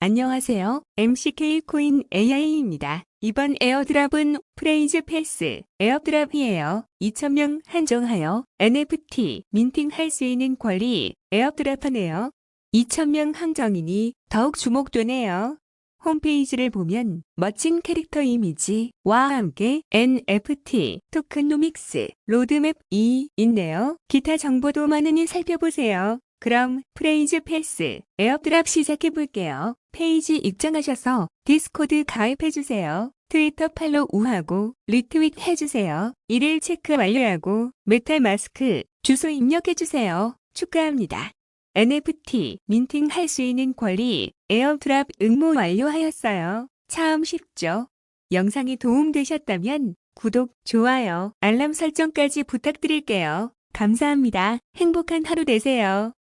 안녕하세요. MCK 코인 AI입니다. 이번 에어드랍은 프레이즈 패스 에어드랍이에요. 2,000명 한정하여 NFT 민팅할 수 있는 권리 에어드랍하네요. 2,000명 한정이니 더욱 주목되네요. 홈페이지를 보면 멋진 캐릭터 이미지와 함께 NFT, 토큰노믹스, 로드맵이 있네요. 기타 정보도 많으니 살펴보세요. 그럼 프레이즈 패스 에어드랍 시작해 볼게요. 페이지 입장하셔서 디스코드 가입해 주세요. 트위터 팔로우 우하고 리트윗 해주세요. 이를 체크 완료하고 메탈 마스크 주소 입력해 주세요. 축하합니다. NFT 민팅 할 수 있는 권리 에어드랍 응모 완료하였어요. 참 쉽죠? 영상이 도움되셨다면 구독, 좋아요, 알람 설정까지 부탁드릴게요. 감사합니다. 행복한 하루 되세요.